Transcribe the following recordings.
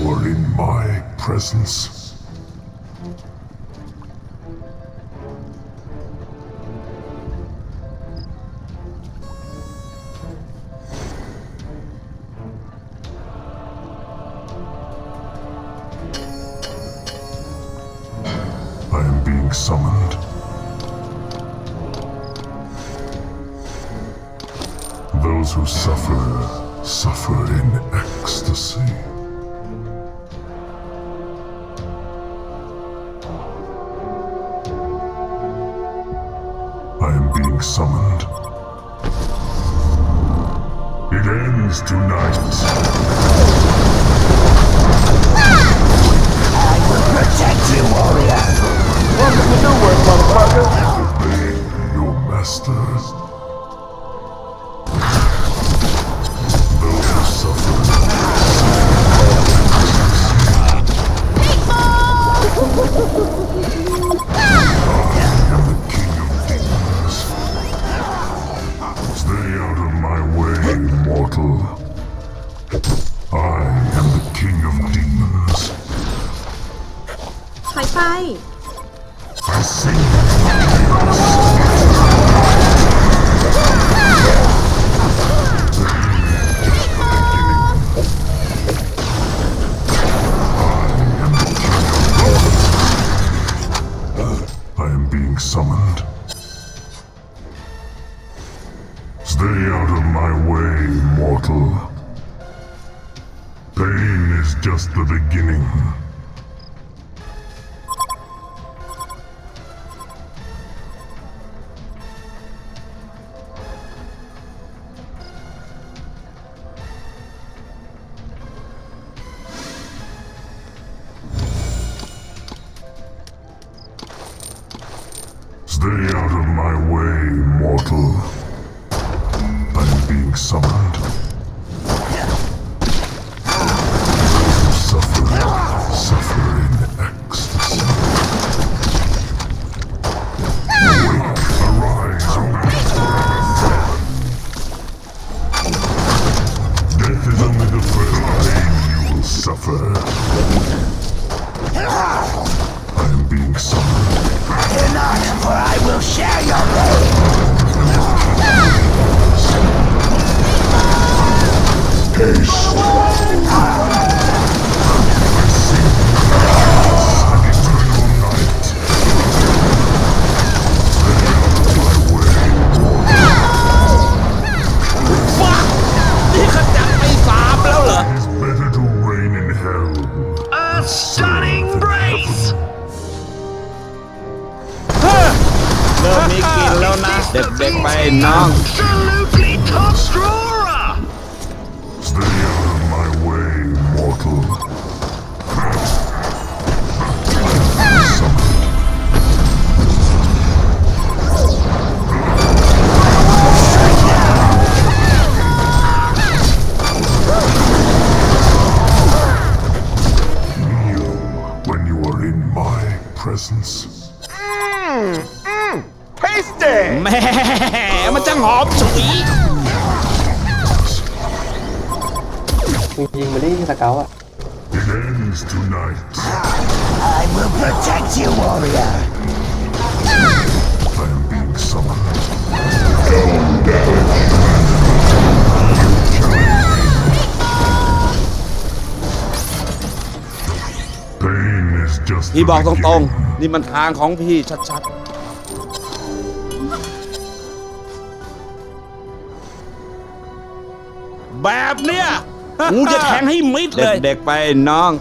you are in my presence. I am being summoned. It ends tonight. I will protect you, warrior. Obey your masters. ใคร share. ๆมาดิสเกลอะ It ends tonight. I will protect you, warrior. I am being summoned. Pain is just พี่ the บอกตรง beginning. ๆ นี่มันทางของพี่ชัดๆ แบบเนี้ย กูจะแทงให้มิดเลยเด็กๆไปน้อง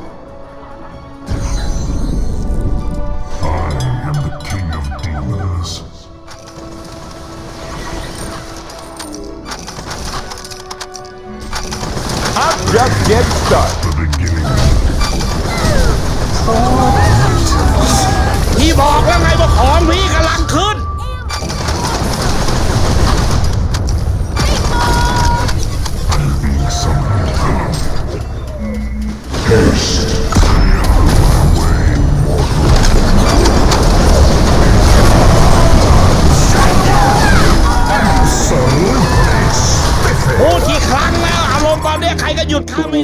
I am the king of demons. The beginning. พี่บอกแล้วไงว่าของพี่ก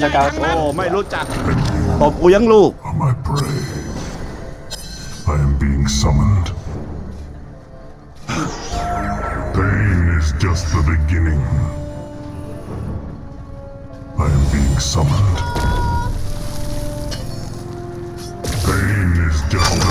Salute. พูดกี่ครั้งแล้วอารมณ์ตอนเนี้ยใครก็หยุดข้าไม่ได้สเกลทั้งนั้นโอ้ไม่รู้จัก And you ตบกูยังลูก are my prey. I am being summoned. Pain is just the beginning. I am being summoned. Pain is just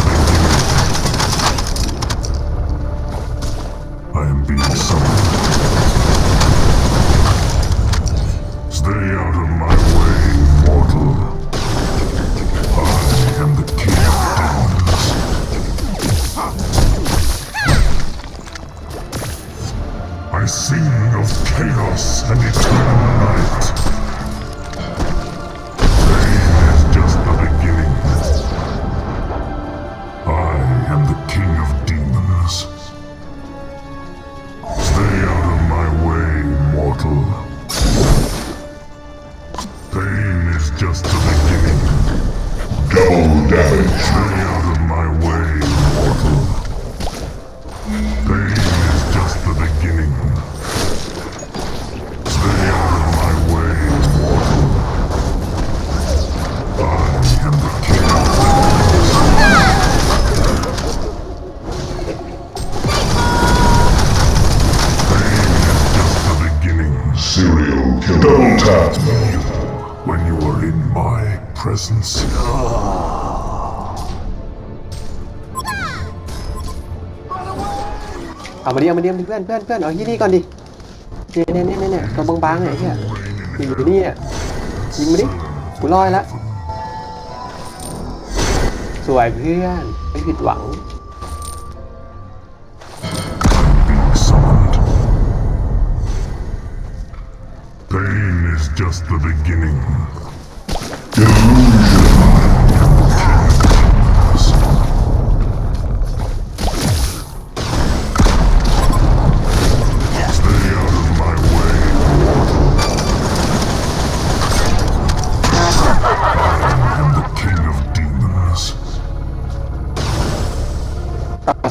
just the beginning. Double damage. ดิเอามาดิเอามาดิเพื่อนเพื่อนเพื่อนเอาที่นี่ก่อนดิเนี่ยเนี่ยเนี่ยเนี่ยตัวบางๆเนี่ยไอ้เนี่ยอยู่นี่เนี่ยยิงมาดิกูรอดแล้วสวยเพื่อนไม่ผิดหวัง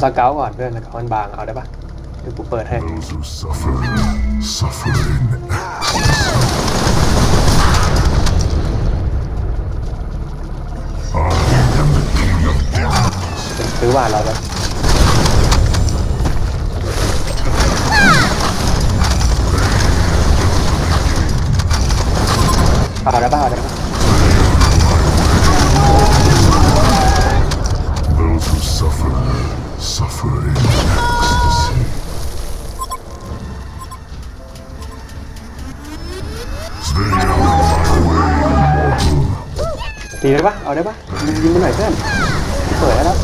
สเกลก่อนเพื่อนสเกลมันบางเอาได้ปะเดี๋ยวกูเปิดให้ Those who suffer, suffer in I am the king of demons. ซื้อหวานเราปะเอาได้ปะเอาได้ปะ Those who suffer, suffer in ecstasy. Stay out of my way, mortal. ตีได้ปะเอาได้ปะยิงยิงมาหน่อยเพื่อนเปิดแล้ว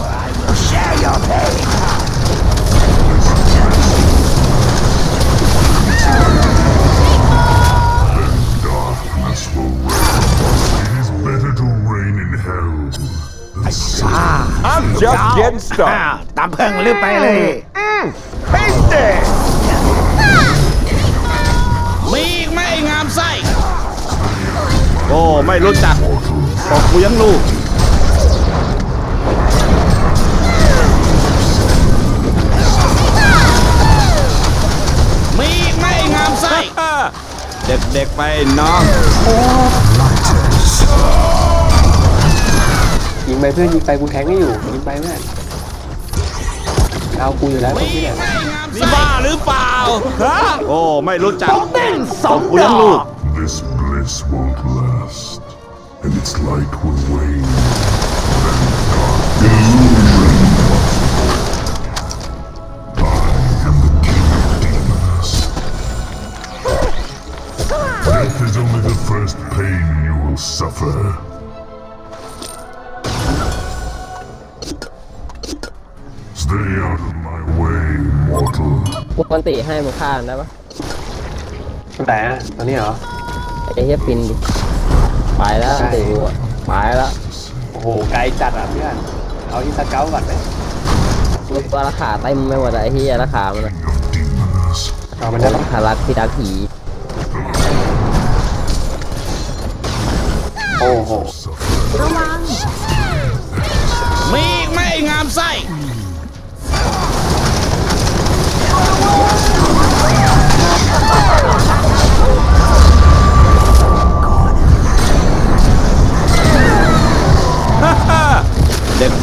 Share your pain. I'm just getting อ้าว started ตามเพิ่งลืมไปเลยอืมเป็นเดมีอีกไหมไอ้งามไส้โอ้ไม่รู้จักตบกูยังลูกมีอีกไหมไอ้งามไส้ เด็กๆไปน้องยิ งไปเพื่อนยิงไปกูแทงไม่อยู่ยิงไปเพื่อนเอากูอยู่แล้วมีที่อีเนี่กยไหมไอ้งามไส้นี่บ้าหรือเปล่าฮะโอ้ไม่รู้จักตบกูยังลูก This bliss won't last, and its light will wane. I am the king of demons. Death is only the first pain you will suffer. Stay out of my way, mortal. กูคนติให้มึงฆ่ามันได้ปะแต่ตอนนี้เหรอ ไอ้เหี้ยปินดิไปแล้วใช่ติกูอะไปแล้วโอ้โห ไกลจัดอะเพื่อน เอาที่สเกลก่อนไปลูกก็ราคาเต็มไม่หมดอะไอ้เหี้ยราคามันอะ Of demons. เอามันได้ปะคารักที่ดักผีโอ้โห มีอีกไหมไอ้งามไส้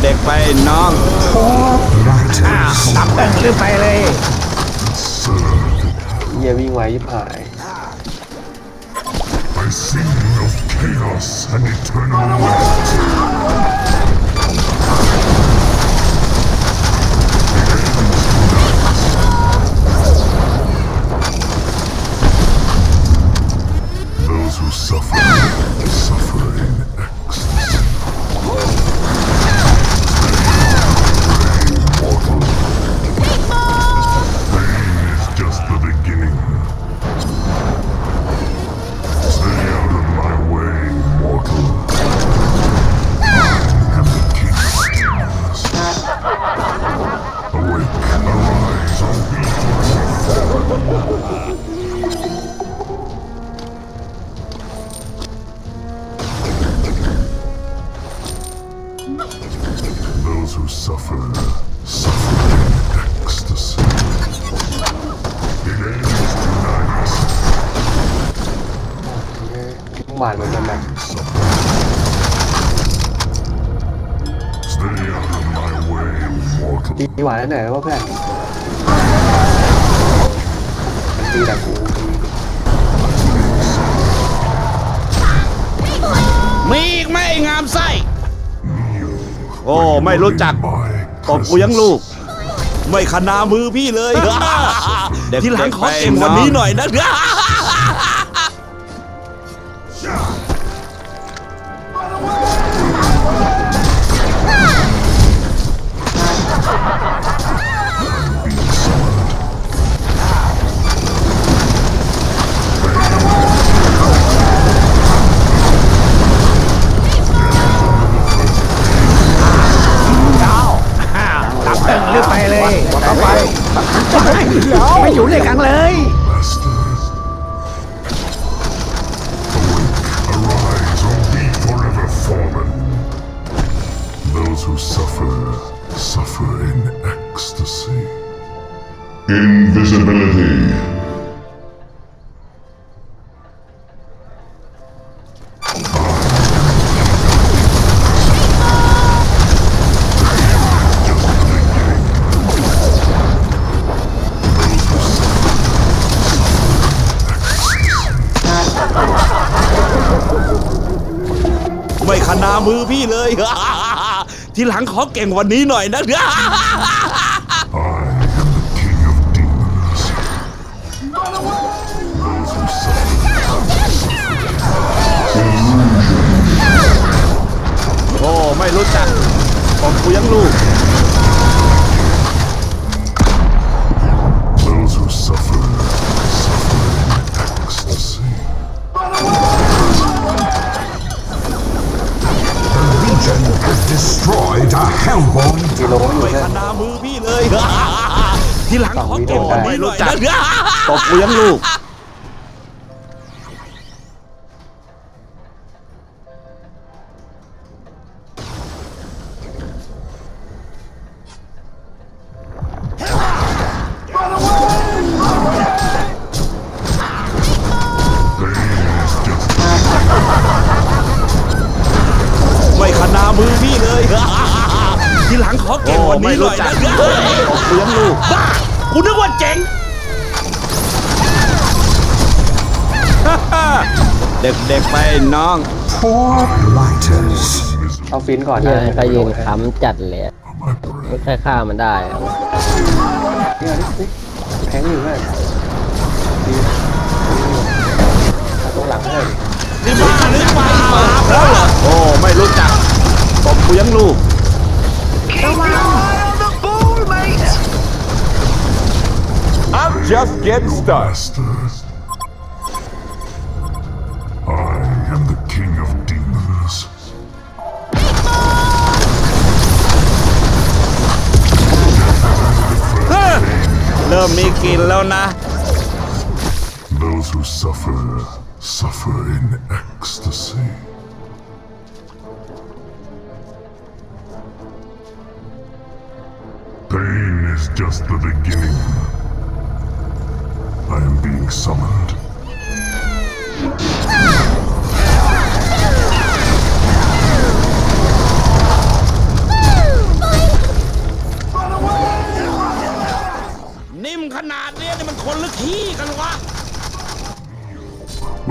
เด็กๆไปน้องตับเป็นขึ้นไปเลยอย่าวิ่งไว้ยิบหาย I sing of chaos and eternal night. Who suffer, suffer in ตีหวานแล้วเหนื่อยแล้ววะเพื่อนมันตีแต่กูตีมีอีกไหมไอ้งามไส้ โอ้ ไม่รู้จัก My ตบกูยังลูก ไม่ขนามือพี่เลยทีหลังขอเก่งกวันนี้หน่อยนะ ไม่อยู่เลยกันเลย masters. Awake, arise, or be forever fallen. Those who suffer, suffer in ecstasy. Invisibility. ไม่ขนามือพี่เลย ทีหลังขอเก่งวันนี้หน่อยนะโอ้ไม่รู้จักของกูยังลูก destroyed a Hellborn กิโลอยู่ไม่เพื่อขนนามือพี่เลย ทีหลังขอเก่งกวันนี้หน่อยนะตบกูยังลูก ฟินก่อนเหี้ยนะใครยืนค้ำจัดเลยอะ My breath ไม่ใครฆ่ามันได้อะเนี่ยนี่นี่แทงอยู่เพื่อนดีเอาตรงหลังให้นี่บ้าหรือเปล่าแล้วเหรอโอ้ไม่รู้จักตบกูยังลูก Keep your eye on the ball, mate. I'm just getting started. เริ่มมีกลิ่นแล้วนะ Those who suffer, suffer in ecstasy.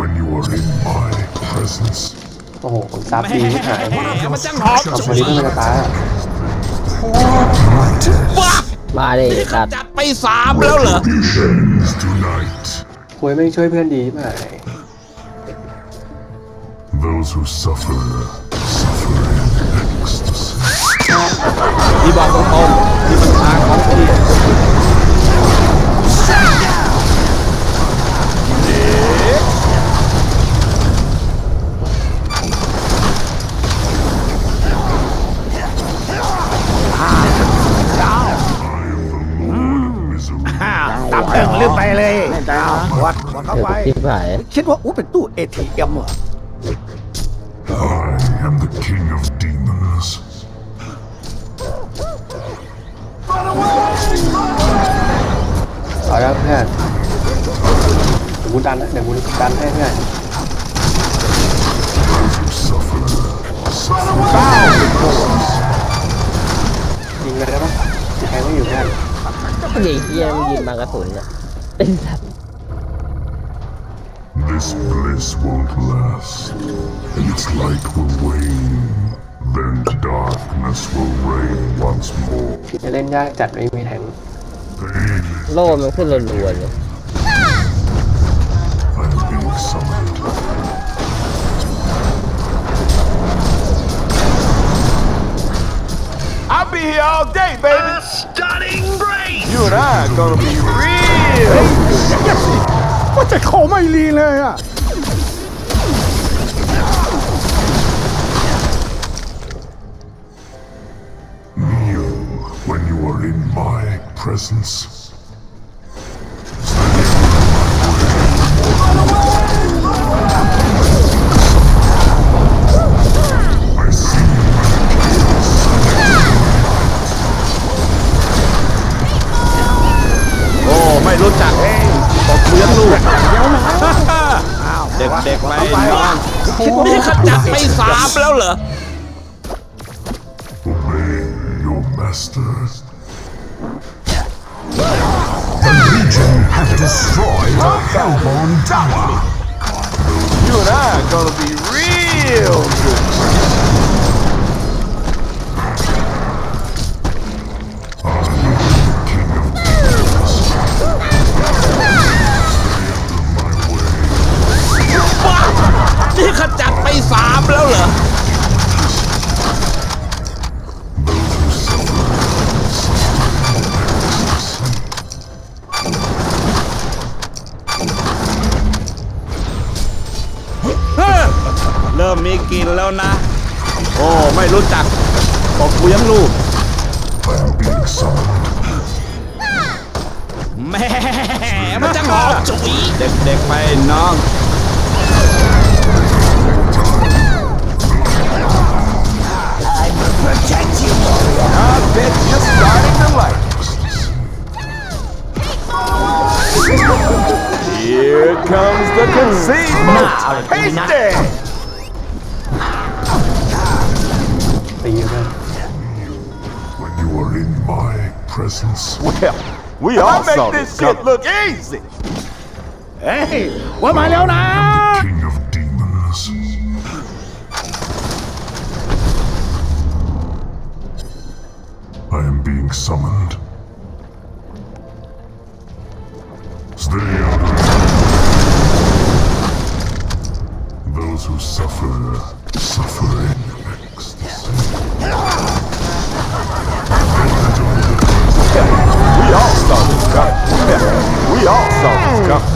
When you are in my presence, โอ้โหผมซับแหดีที่หายมมันจังหอมเอาฉุคนยนี้ต้องมาตายอะบ้ามาดินี่ขสัตว์จัดไปสามแล้วเหรอ ends tonight. คุยไม่งช่วยเพื่อนดีมาก Those who suffer, suffer in ecstasy. ที่บอกตรงๆที่มันทางของพี่ วัดวัดเข้าเดี๋ยวไปชิบหายคิดว่าอู้เป็นตู้ ATM เหรอ I am the king of demons. เอาแล้วเพื่อนเดี๋ยวกูดันนะเดี๋ยวกูดันให้เพื่อน Those who suffer, suffer ยิงเลยได้ปะใครไม่อยู่เพื่อนเด็กเฮียมันยิงมากระสุนอะไอ้สัตว์ This bliss won't last, and its light will wane. Then darkness will reign once more. จะเล่นยากจัดไม่มีแทง Pain, โล่มันขึ้นรัวๆเลย I am being summoned. I'll be here all day, baby. Stunning brace! You and I are gonna be real. ก็จะเขาไม่รีเลยอะนิว when you are in my presence. นี่ขจัดไปสามแล้วเหรอ obey your master. The Legion have destroyed a Hellborn tower. You and I are gonna be real good. นี่ขจัดไปสามแล้วเหรอเฮ้อเริ่มมีกลินแล้วนะ โอ้ ไม่รู้จักตบเลี้ยงลูก I am being summoned. แหม่มันจะหอมจุ๋ยเด็กๆไปน้อง protect you, warrior. Ah, I bet you're starting to like it. Here comes the conceit moat. Taste it! Are you ready? When you are in my presence. Well, we all saw make this, shit look easy. Hey, where my Leona? summoned. Stay out of Those who suffer, suffer in ecstasy. We all saw this coming. We all saw this coming.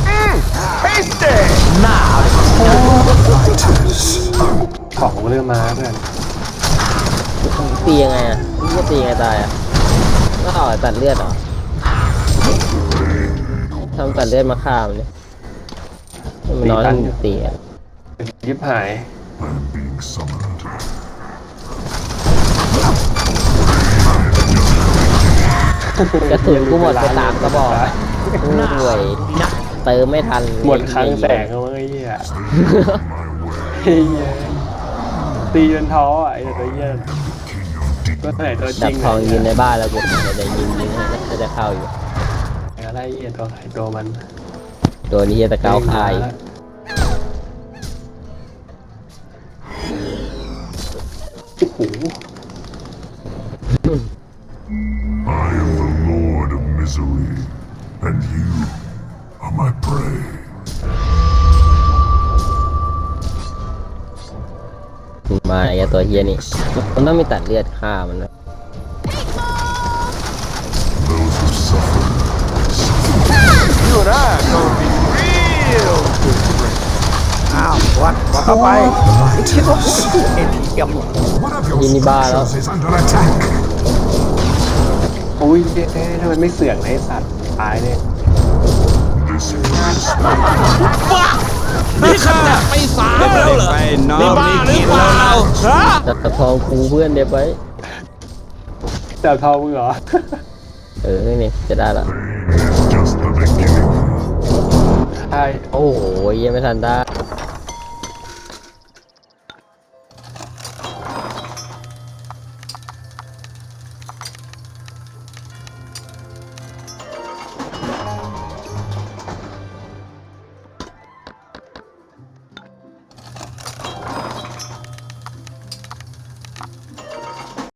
Hasty. ของเริ่มมาเพื่อน ตียังไงอ่ะมึงจะตียังไงตายอ่ะ ก็ต่อตัดเลือดเหรอทำตัดเลือดมาฆ่ามันเนี่ยให้มันน้อยมันตีอะยิบหาย I am being summoned. กระสุนกูหมดไปสามกระบอกอะกูรวยเติมไม่ทันหมดครั้งแสงเขาไอ้เหี้ย My way, เฮียตีจนท้ออะไอ้ตัวเหี้ย King of ก็ demons. ไหนตัวจดัริบงทองยิงในบ้านแล้วกูเดี๋ยวจะยิงยิงให้น่าจะเข้าอยู่คอะไรเอียตัวใครตัวมันโดนเฮียตะเกาคายโอ้โห I am the Lord of Misery, and you ตัวเฮียนี่ มันต้องมีตัดเลือดฆ่ามันนะ Those who suffer, You and I are gonna be real good friends. อ้าววัดวัดเข้าไปคิดว่ากูเป็นเอ็นเทียม One of your Yini ba structures is under attack. โอ้ยเจ๊ทำไมไม่เสือกเลยไอ้สัตว์ตายเนี่ย this place นี่ขจัดไปสามแล้วเหรอนี่บ้าหรือเปล่าฮะจัดตะทองคูเพื่อนเด็บไว้จับทองมึงเหรอ เออนี่นี่จะได้ละ is just the beginning. ใช่โอ้โหเหี้ยังไม่ทันได้